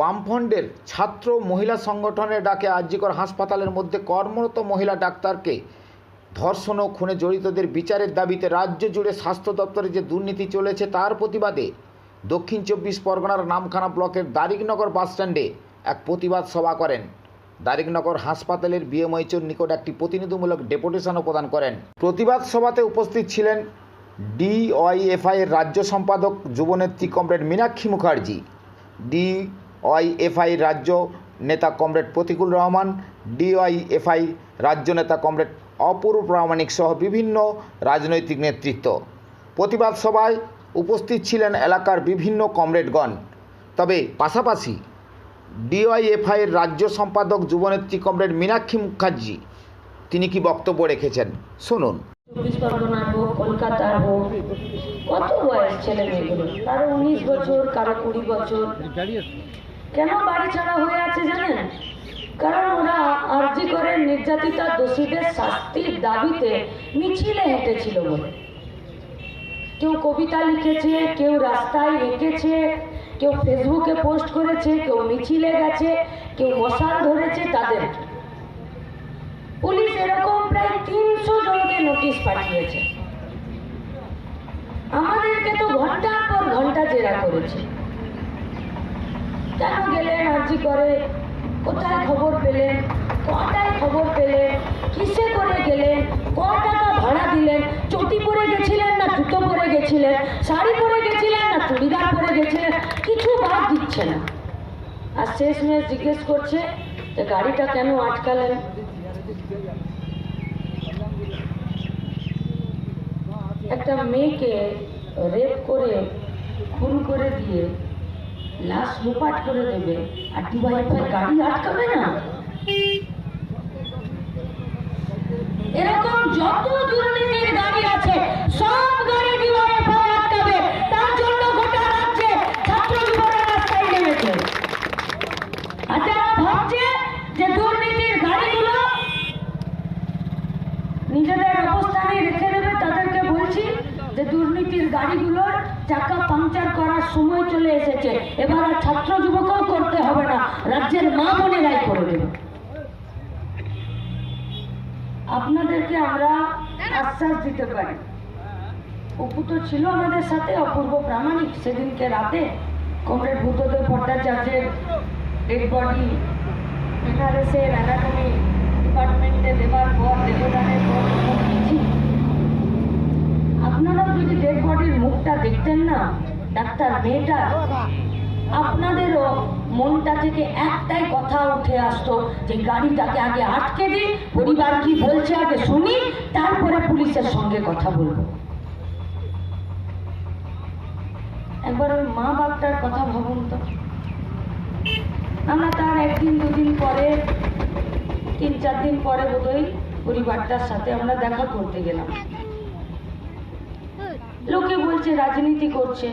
বামফ্রন্টের ছাত্র মহিলা সংগঠনের ডাকে আরজিকর হাসপাতালের মধ্যে কর্মরত মহিলা ডাক্তারকে ধর্ষণ ও খুনে জড়িতদের বিচারের দাবিতে রাজ্য জুড়ে স্বাস্থ্য দপ্তরে যে দুর্নীতি চলেছে তার প্রতিবাদে দক্ষিণ চব্বিশ পরগনার নামখানা ব্লকের দারিকনগর বাসস্ট্যান্ডে এক প্রতিবাদ সভা করেন। দারিকনগর হাসপাতালের বিএমএইচওর নিকট একটি প্রতিনিধিমূলক ডেপুটেশনও প্রদান করেন। প্রতিবাদ সভাতে উপস্থিত ছিলেন ডিওয়াইএফআই এর রাজ্য সম্পাদক, যুবনেত্রী কমরেড মীনাক্ষী মুখার্জি। ডিওয়াইএফআই রাজ্য নেতা কমরেড প্রতিকুল রহমান, ডিওয়াইএফআই রাজ্য নেতা কমরেড অপূর্ব প্রামাণিক সহ বিভিন্ন রাজনৈতিক নেতৃত্ব। প্রতিবাদ সভায় উপস্থিত ছিলেন এলাকার বিভিন্ন কমরেডগণ। তবে পাশাপাশি ডিওয়াইএফআই এর রাজ্য সম্পাদক যুবনেত্রী কমরেড মীনাক্ষী মুখার্জি, তিনি কি বক্তব্য রেখেছেন? শুনুন। কত বয়স ছেলে মেয়েগুলো? কারও উনিশ বছর, কারও কুড়ি বছর। কেন বাড়ি ছাড়া হয়ে আছে জানেন? কারণ ওরা আর্জি করে নির্যাতিতা দোষীদের শাস্তির দাবিতে মিছিলে হেঁটেছিল বলে। কেউ কবিতা লিখেছে, কেউ রাস্তায় এঁকেছে, কেউ ফেসবুকে পোস্ট করেছে, কেউ মিছিলে গেছে, কেউ মশাল ধরেছে তাদের। পুলিশ এরকম প্রায় তিনশো জনকে নোটিশ পাঠিয়েছে। আমাদেরকে তো ঘণ্টার পর ঘণ্টা জেরা করেছে। কেন গেলেন, আর্জি করে? কোথায় খবর পেলেন? কটায় খবর পেলেন? কিসে করে গেলেন? ক টাকা ভাড়া দিলেন? চটি পরে গেছিলেন না জুতো পরে গেছিলেন? শাড়ি পরে গেছিলেন না চুড়িদার পরে গেছিলেন? কিছু বাদ দিচ্ছে না। আর শেষমেশ জিজ্ঞেস করছে যে গাড়িটা কেন আটকালেন? একটা মেয়েকে রেপ করে, খুন করে দিয়ে লাশ করে দেবে। আর গাড়ি আটকাবে না? এরকম যত দুর্নীতির গাড়ি আছে, সব গাড়ি আটকাবে। তার জন্য গোটা রাজ্যে ছাত্র রাস্তায় নেমেছে। যারা ভাবছে যে দুর্নীতির গাড়িগুলো নিজেদের অবস্থানে রেখে দেবে। তাদেরকে বলছি যে দুর্নীতির গাড়িগুলোর চাকা পাংচার করার সময় চলে এসেছে। এবার আর ছাত্র যুবকও করতে হবে না। রাজ্যের মা বোনেরাই করে দেবে। আপনাদেরকে আমরা আশ্বাস দিতে পারি। অপু তো ছিল আমাদের সাথে, অপূর্ব প্রামাণিক। সেদিনকে রাতে কমরেড ভূতদেব ভট্টাচার্যের ডেড বডি এনআরএসের অ্যানাটমি দেখতেন না? ডাক্তার মেয়েটা। আপনাদেরও মনটা থেকে একটাই কথা উঠে আসতো যে গাড়িটাকে আগে আটকে দিই পরিবার কি বলছে আগে শুনি, তারপরে পুলিশের সঙ্গে কথা বলব। একবার ওই মা বাপটার কথা ভাবুন তো। আমরা তার একদিন, দুদিন পরে, তিন চার দিন পরে বোধহয় পরিবারটার সাথে আমরা দেখা করতে গেলাম। লোকে বলছে রাজনীতি করছে।